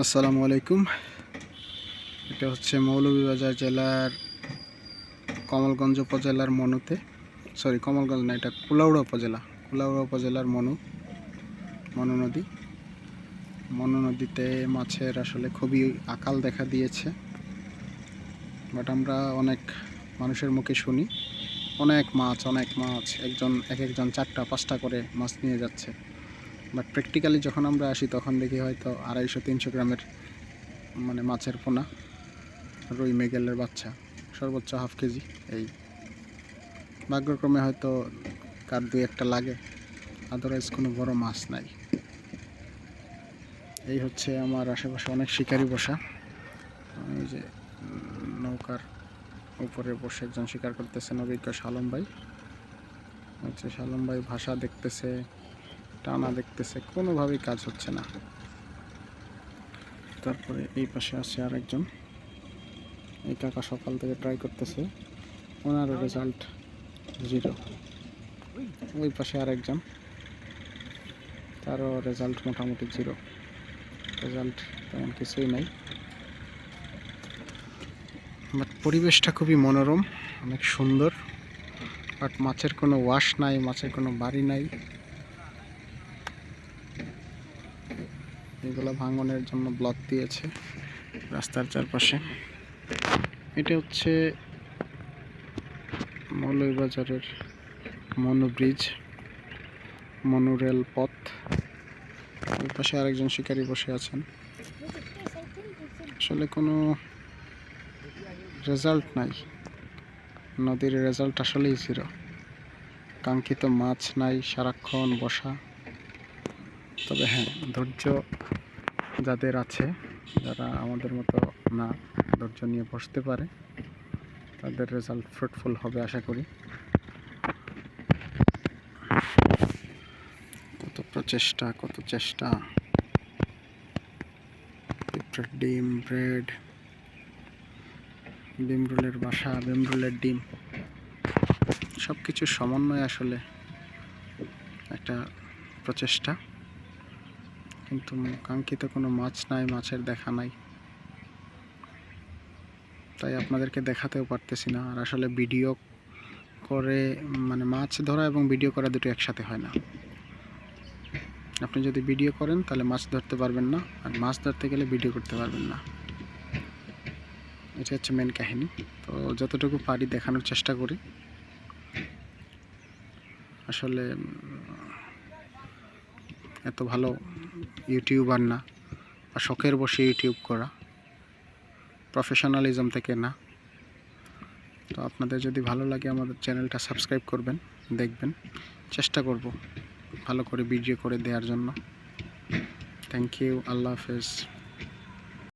আসসালামু আলাইকুম। এটা হচ্ছে মৌলভীবাজার জেলার কমলগঞ্জ উপজেলার মনুতে। সরি কমলগঞ্জ না, এটা কুলাউড়া উপজেলা। কুলাউড়া উপজেলার মনু মনু নদী। মনু নদীতে মাছের আসলে খুবই আকাল দেখা দিয়েছে। বাট আমরা অনেক মানুষের মুখে শুনি, অনেক মাছ অনেক মাছ, একজন, এক একজন চারটা, পাঁচটা করে মাছ নিয়ে যাচ্ছে। বাট প্র্যাকটিক্যালি যখন আমরা আসি, তখন দেখি হয়তো আড়াইশো, তিনশো গ্রামের মানে মাছের পোনা, রুই, মেগেলের বাচ্চা, সর্বোচ্চ হাফ কেজি এই। ভাগ্যক্রমে হয়তো কার দুই একটা লাগে আদারওয়াইজ কোনো বড় মাছ নাই। এই হচ্ছে আমার আশেপাশে অনেক শিকারি বসা। এই যে নৌকার উপরে বসে একজন শিকার করতেছেন, অভিজ্ঞ শালম ভাই। হচ্ছে শালম ভাই ভাষা দেখতেছে টানা দেখতেছে, কোনোভাবেই কাজ হচ্ছে না। তারপরে এই পাশে আছে আরেকজন। এই কাকা সকাল থেকে ট্রাই করতেছে ওনার রেজাল্ট জিরো ওই পাশে আরেকজন, তারও রেজাল্ট মোটামুটি জিরো রেজাল্ট তেমন কিছুই নাই। বাট পরিবেশটা খুবই মনোরম, অনেক সুন্দর। বাট মাছের কোনো ওয়াশ নাই, মাছের কোনো বাড়ি নাই। এগুলো ভাঙনের জন্য ব্লক দিয়েছে রাস্তার চারপাশে। এটা হচ্ছে মৌলভীবাজারের মনু ব্রিজ মনু রেল পথ। ওই পাশে আরেকজন শিকারী বসে আছেন। আসলে কোনো রেজাল্ট নাই। নদীর রেজাল্ট আসলেই জিরো কাঙ্ক্ষিত মাছ নাই, সারাক্ষণ বসা। তবে হ্যাঁ ধৈর্য যাদের আছে, যারা আমাদের মতো না ধৈর্য নিয়ে বসতে পারে, তাদের রেজাল্ট ফ্রুটফুল হবে আশা করি। কত প্রচেষ্টা, কত চেষ্টা। ডিম ব্রেড ডিম রোলের বাসা, ডিম রোলের ডিম। সব কিছুর সমন্বয় আসলে একটা প্রচেষ্টা। কিন্তু কাঙ্ক্ষিত কোনো মাছ নাই, মাছের দেখা নাই। তাই আপনাদেরকে দেখাতেও পারতেছি না। আর আসলে ভিডিও করে মানে মাছ ধরা এবং ভিডিও করা দুটো একসাথে হয় না। আপনি যদি ভিডিও করেন, তাহলে মাছ ধরতে পারবেন না। আর মাছ ধরতে গেলে ভিডিও করতে পারবেন না। এটা হচ্ছে মেন কাহিনী। তো যতটুকু পারি দেখানোর চেষ্টা করি। আসলে এত ভালো ইউটিউবার না বা শখের বসে ইউটিউব করা প্রফেশনালিজম থেকে না। তো আপনাদের যদি ভালো লাগে আমাদের চ্যানেলটা সাবস্ক্রাইব করবেন, দেখবেন। চেষ্টা করব ভালো করে ভিডিও করে দেওয়ার জন্য। থ্যাংক ইউ আল্লাহ হাফেজ।